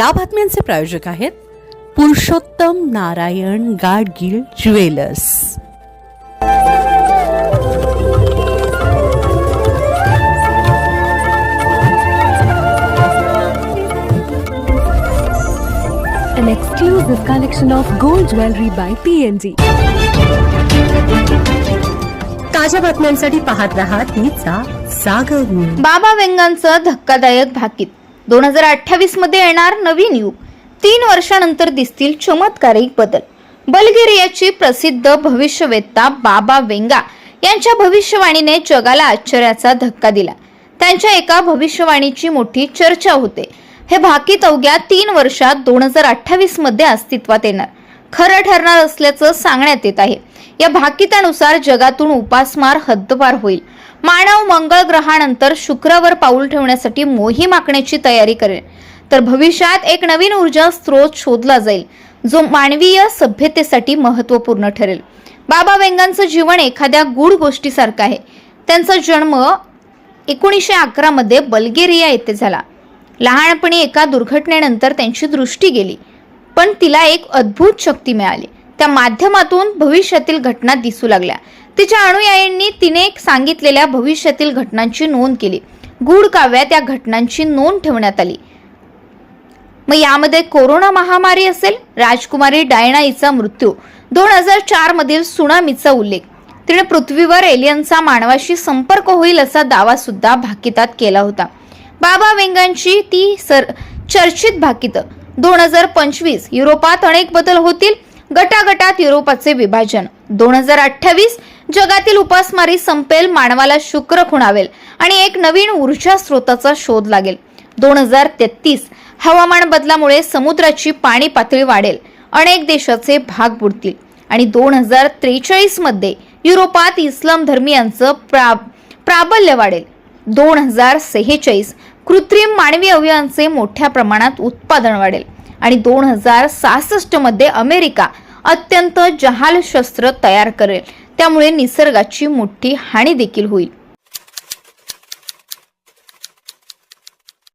या बातम्यांचे प्रायोजक आहेत Purushottam Narayan Gadgil jewellers an exclusive collection of gold jewelry by PNG. ताज्या बातम्यांसाठी पाहत रहा तिचा सागर न्यूज. बाबा व्यंगांचं धक्कादायक भाकीत दोन हजार अठ्ठावीसमध्ये येणार नवीन युग तीन वर्षानंतर दिसतील चमत्कारिक बदल. बल्गेरियाची प्रसिद्ध भविष्यवेत्ता बाबा वेंगा यांच्या भविष्यवाणीने जगाला आश्चर्याचा धक्का दिला. त्यांच्या एका भविष्यवाणीची मोठी चर्चा होते. हे भाकीत अवघ्या तीन वर्षात दोन हजार अठ्ठावीसमध्ये अस्तित्वात येणार. खरं ठरणार असल्याचं सांगण्यात येत आहे. या भाकितानुसार जगातून उपासमार हद्दपार होईल. मानव मंगळ ग्रहानंतर शुक्रावर पाऊल ठेवण्यासाठी मोहीम आखण्याची तयारी करेल. तर भविष्यात एक नवीन ऊर्जा स्रोत शोधला जाईल जो मानवीय सभ्यतेसाठी महत्त्वपूर्ण ठरेल. बाबा वेंगांचं जीवन एखाद्या गूढ गोष्टीसारखं आहे. त्यांचा जन्म एकोणीसशे अकरामध्ये बल्गेरिया येथे झाला. लहानपणी एका दुर्घटनेनंतर त्यांची दृष्टी गेली. पण तिला एक अद्भुत शक्ती मिळाली. त्या माध्यमातून भविष्यातील घटना दिसू लागल्या. तिच्या अनुयायांनी तिने सांगितलेल्या भविष्यातील घटनांची नोंद केली. गूढ काव्यात या घटनांची नोंद ठेवण्यात आली. मग यामध्ये कोरोना महामारी असेल राजकुमारी डायनाईचा मृत्यू दोन हजार चार मधील सुनामीचा उल्लेख तिने पृथ्वीवर एलियनचा मानवाशी संपर्क होईल असा दावा सुद्धा भाकितात केला होता. बाबा वेंगांची ती सर चर्चित भाकितं दोन हजार पंचवीस युरोपात अनेक बदल होतील. गटागटात युरोपाचे विभाजन. दोन हजार अठ्ठावीस जगातील उपासमारी संपेल मानवाला शुक्र खुणावेल आणि एक नवीन ऊर्जा स्रोताचा शोध लागेल. दोन हजार तेहतीस हवामान बदलामुळे समुद्राची पाणी पातळी वाढेल. अनेक देशाचे भाग बुडतील. आणि दोन हजार त्रेचाळीसमध्ये युरोपात इस्लाम धर्मियांचं प्रा प्राबल्य वाढेल. दोन हजार सेहेचाळीस कृत्रिम मानवी अवयवांचे मोठ्या प्रमाणात उत्पादन वाढेल. आणि दोन हजार सहासष्टमध्ये अमेरिका अत्यंत जहाल शस्त्र तयार करेल. त्यामुळे निसर्गाची मोठी हानी देखील होईल.